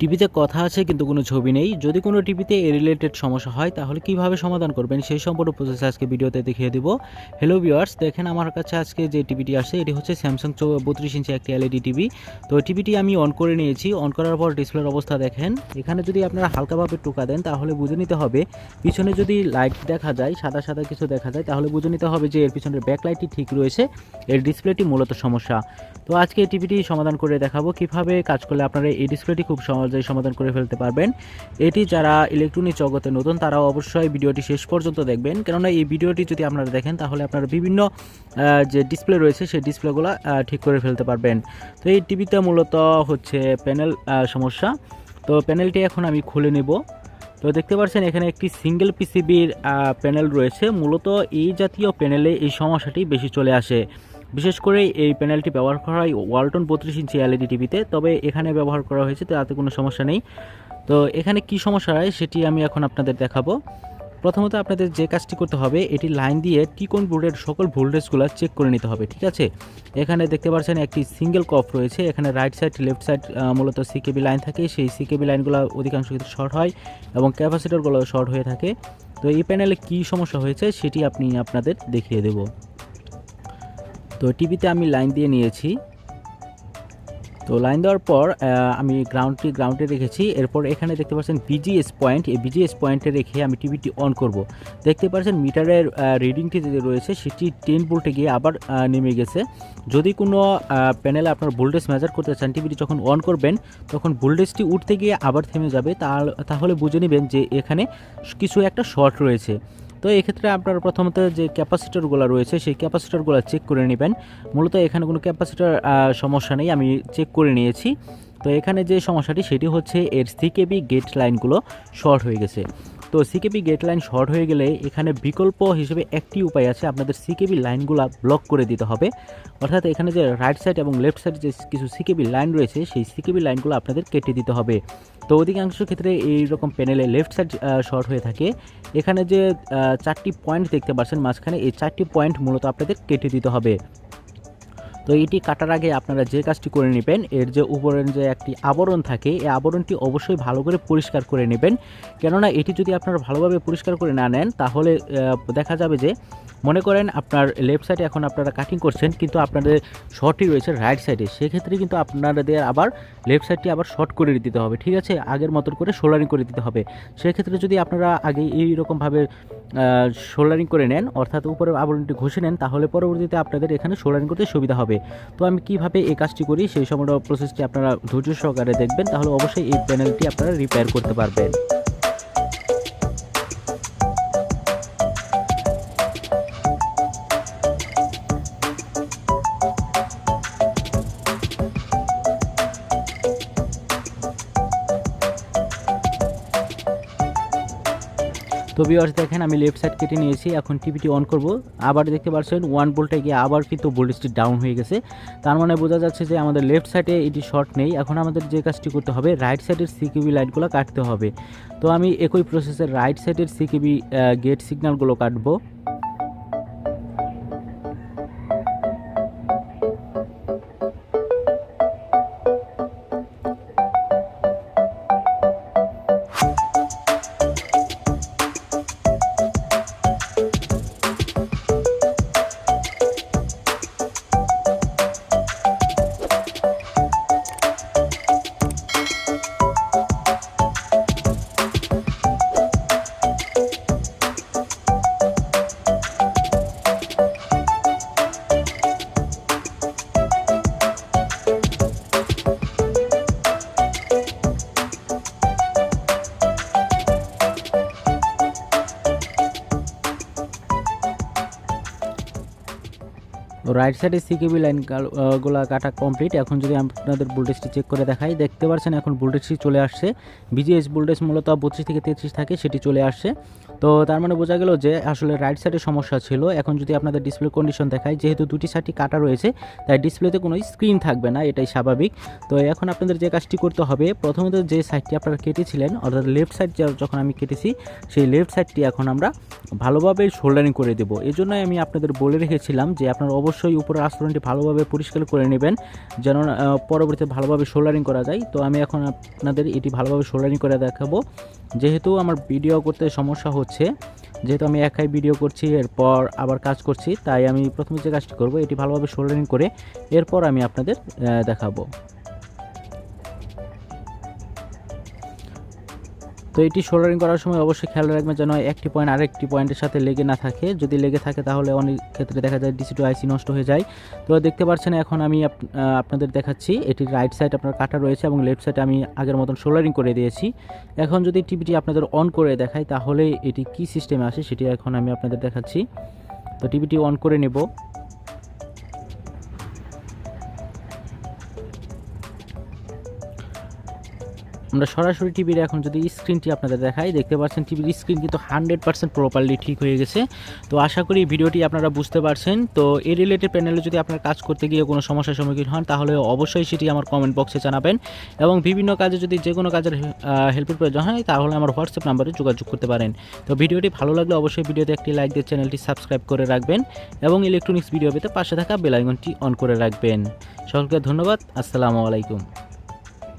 টিভিতে কথা আছে কিন্তু কোনো ছবি নেই। যদি কোনো টিভিতে এ রিলেটেড সমস্যা হয়, তাহলে কীভাবে সমাধান করবেন? সেই সম্পূর্ণ প্রসেস আজকে ভিডিওতে দেখিয়ে দিব। হ্যালো ভিউয়ার্স দেখেন আমার কাছে আজকে যে টিভিটি আসছে এটি হচ্ছে স্যামসাং বত্রিশ ইঞ্চি একটি এলইডি টিভি। তো টিভিটি আমি অন করে নিয়েছি। অন করার পর ডিসপ্লের অবস্থা দেখেন। এখানে যদি আপনারা হালকাভাবে টোকা দেন, তাহলে বুঝে নিতে হবে, পিছনে যদি লাইট দেখা যায়, সাদা সাদা কিছু দেখা যায়, তাহলে বুঝে নিতে হবে যে এর পিছনের ব্যাকলাইটটি ঠিক রয়েছে, এর ডিসপ্লেটি মূলত সমস্যা। তো আজকে এই টিভিটি সমাধান করে দেখাবো। কীভাবে কাজ করলে আপনারা এই ডিসপ্লেটি খুব সহজেই সমাধান করে ফেলতে পারবেন। এটি যারা ইলেকট্রনিক জগতে নতুন তারা অবশ্যই ভিডিওটি শেষ পর্যন্ত দেখবেন। কেননা এই ভিডিওটি যদি আপনারা দেখেন, তাহলে আপনারা বিভিন্ন যে ডিসপ্লে রয়েছে, সেই ডিসপ্লেগুলো ঠিক করে ফেলতে পারবেন। তো এই টিভিতে মূলত হচ্ছে প্যানেল সমস্যা। তো প্যানেলটি এখন আমি খুলে নেব। তো দেখতে পাচ্ছেন, এখানে একটি সিঙ্গেল পিসিবির প্যানেল রয়েছে। মূলত এই জাতীয় প্যানেলে এই সমস্যাটি বেশি চলে আসে। বিশেষ করে এই প্যানেলটি ব্যবহার করা হয় ওয়ালটন বত্রিশ ইঞ্চি এলইডি টিভিতে, তবে এখানে ব্যবহার করা হয়েছে তাতে কোনো সমস্যা নেই। তো এখানে কি সমস্যা হয় সেটি আমি এখন আপনাদের দেখাবো। প্রথমত আপনাদের যে কাজটি করতে হবে, এটি লাইন দিয়ে টিকন বোর্ডের সকল ভোল্টেজগুলো চেক করে নিতে হবে, ঠিক আছে? এখানে দেখতে পাচ্ছেন একটি সিঙ্গেল কফ রয়েছে, এখানে রাইট সাইড, লেফট সাইড মূলত সিকেবি লাইন থাকে, সেই সিকেবি লাইনগুলো অধিকাংশ ক্ষেত্রে শর্ট হয় এবং ক্যাপাসিটরগুলো শর্ট হয়ে থাকে। তো এই প্যানেলে কি সমস্যা হয়েছে সেটি আপনি আপনাদের দেখিয়ে দেব। তো টিভিতে আমি লাইন দিয়ে নিয়েছি। তো লাইন দেওয়ার পর আমি গ্রাউন্ডটি গ্রাউন্ডে রেখেছি। এরপর এখানে দেখতে পাচ্ছেন বিজিএস পয়েন্ট এই বিজিএস পয়েন্টে রেখে আমি টিভিটি অন করব। দেখতে পাচ্ছেন মিটারের রিডিংটি যে রয়েছে, সেটি টেন ভোল্টে গিয়ে আবার নেমে গেছে। যদি কোনো প্যানেলে আপনার ভোল্টেজ মেজার করতে চান, টিভিটি যখন অন করবেন, তখন ভোল্টেজটি উঠতে গিয়ে আবার থেমে যাবে। তাহলে বুঝে নেবেন যে এখানে কিছু একটা শর্ট রয়েছে। তো এক্ষেত্রে আপনার প্রথমত যে ক্যাপাসিটারগুলো রয়েছে, সেই ক্যাপাসিটারগুলো চেক করে নেবেন। মূলত এখানে কোনো ক্যাপাসিটার সমস্যা নেই, আমি চেক করে নিয়েছি। তো এখানে যে সমস্যাটি, সেটি হচ্ছে এর সিকেবি গেট লাইনগুলো শর্ট হয়ে গেছে। তো সিকেবি গেট লাইন শর্ট হয়ে গেলে এখানে বিকল্প হিসেবে একটি উপায় আছে। আপনাদের সিকেবি লাইনগুলো ব্লক করে দিতে হবে। অর্থাৎ এখানে যে রাইট সাইড এবং লেফট সাইড যে কিছু সিকেবি লাইন রয়েছে, সেই সিকেবি লাইনগুলো আপনাদের কেটে দিতে হবে। তো অধিকাংশ ক্ষেত্রে এই রকম প্যানেলে লেফট সাইড শর্ট হয়ে থাকে। এখানে যে চারটি পয়েন্ট দেখতে পাচ্ছেন, মাঝখানে এই চারটি পয়েন্ট মূলত আপনাদের কেটে দিতে হবে। তো এটি কাটার আগে আপনারা যে কাজটি করে নেবেন, এর যে উপরের যে একটি আবরণ থাকে, এই আবরণটি অবশ্যই ভালো করে পরিষ্কার করে নেবেন। কেননা এটি যদি আপনারা ভালোভাবে পরিষ্কার করে না নেন, তাহলে দেখা যাবে যে, মনে করেন আপনার লেফট সাইডে এখন আপনারা কাটিং করছেন, কিন্তু আপনাদের শর্টই রয়েছে রাইট সাইডে সেক্ষেত্রে কিন্তু আপনাদের আবার লেফট সাইডটি আবার শর্ট করে দিতে হবে, ঠিক আছে? আগের মতন করে সোলারিং করে দিতে হবে। সেক্ষেত্রে যদি আপনারা আগে এইরকমভাবে সোলারিং করে নেন, অর্থাৎ উপরে আবরণটি ঘষে নেন, তাহলে পরবর্তীতে আপনাদের এখানে সোলারিং করতে সুবিধা হবে। তো আমি কীভাবে এই কাজটি করি সেই সময় প্রসেসটি আপনারা ধৈর্য সহকারে দেখবেন, তাহলে অবশ্যই এই প্যানেলটি আপনারা রিপেয়ার করতে পারবেন। তো বিওয়ার্স দেখেন, আমি লেফট সাইড কেটে নিয়েছি, এখন টিভিটি অন করব। আবার দেখতে পাচ্ছেন ওয়ান বোল্টে গিয়ে আবার কিন্তু ভোল্টেজটি ডাউন হয়ে গেছে। তার মানে বোঝা যাচ্ছে যে আমাদের লেফট সাইডে এটি শর্ট নেই। এখন আমাদের যে কাজটি করতে হবে রাইট সাইডের সিকিবি লাইটগুলো কাটতে হবে। তো আমি একই প্রসেসের রাইট সাইডের সিকিবি গেট সিগন্যালগুলো কাটবো। রাইট সাইডে সিকেবি লাইনগুলা কাটা কমপ্লিট এখন যদি আপনাদের ভোল্টেজটি চেক করে দেখাই, দেখতে পাচ্ছেন এখন ভোল্টেজটি চলে আসছে। বিজিএস ভোল্টেজ মূলত বত্রিশ থেকে তেত্রিশ থাকে, সেটি চলে আসছে। তো তার মানে বোঝা গেল যে আসলে রাইট সাইডে সমস্যা ছিল। এখন যদি আপনাদের ডিসপ্লে কন্ডিশন দেখায় যেহেতু দুটি সাইডটি কাটা রয়েছে, তাই ডিসপ্লেতে কোনো স্ক্রিন থাকবে না, এটাই স্বাভাবিক। তো এখন আপনাদের যে কাজটি করতে হবে, প্রথমত যে সাইডটি আপনারা কেটেছিলেন, অর্থাৎ লেফট সাইড যখন আমি কেটেছি, সেই লেফট সাইডটি এখন আমরা ভালোভাবে শোল্ডারিং করে দেবো। এই জন্যই আমি আপনাদের বলে রেখেছিলাম যে আপনারা অবশ্যই অবশ্যই উপরের আস্তরণটি ভালোভাবে পরিষ্কার করে নেবেন, যেন পরবর্তীতে ভালোভাবে সোল্ডারিং করা যায়। তো আমি এখন আপনাদের এটি ভালোভাবে সোল্ডারিং করে দেখাবো। যেহেতু আমার ভিডিও করতে সমস্যা হচ্ছে, যেহেতু আমি একাই ভিডিও করছি, এরপর আবার কাজ করছি, তাই আমি প্রথমে যে কাজটি করব, এটি ভালোভাবে সোল্ডারিং করে এরপর আমি আপনাদের দেখাবো। তো এটি সোল্ডারিং করার সময় অবশ্যই খেয়াল রাখবেন যেন একটি পয়েন্ট আরেকটি পয়েন্টের সাথে লেগে না থাকে। যদি লেগে থাকে তাহলে অনেক ক্ষেত্রে দেখা যায় ডিসি টু আইসি নষ্ট হয়ে যায়। তো দেখতে পাচ্ছেন এখন আমি আপ- আপনাদের দেখাচ্ছি। এটির রাইট সাইড আপনার কাটা রয়েছে এবং লেফট সাইডে আমি আগের মতন সোল্ডারিং করে দিয়েছি। এখন যদি টিভিটি আপনাদের অন করে দেখাই তাহলে এটি কি সিস্টেমে আসে সেটি এখন আমি আপনাদের দেখাচ্ছি। তো টিভিটি অন করে নেব। আমরা সরাসরি টিভির এখন যদি স্ক্রিনটি আপনাদের দেখাই, দেখতে পাচ্ছেন টিভির স্ক্রিন কিন্তু হান্ড্রেড পার্সেন্ট প্রপারলি ঠিক হয়ে গেছে। তো আশা করি ভিডিওটি আপনারা বুঝতে পারছেন। তো এই রিলেটেড প্যানেলে যদি আপনার কাজ করতে গিয়ে কোনো সমস্যার সম্মুখীন হন, তাহলে অবশ্যই সেটি আমার কমেন্ট বক্সে জানাবেন এবং বিভিন্ন কাজে যদি যে কোনো কাজের হেল্পের প্রয়োজন হয়, তাহলে আমার হোয়াটসঅ্যাপ নাম্বারে যোগাযোগ করতে পারেন। তো ভিডিওটি ভালো লাগলে অবশ্যই ভিডিওতে একটি লাইক দিয়ে চ্যানেলটি সাবস্ক্রাইব করে রাখবেন এবং ইলেকট্রনিক্স ভিডিও পেতে পাশে থাকা বেল আইকনটি অন করে রাখবেন। সকলকে ধন্যবাদ। আসসালামু আলাইকুম।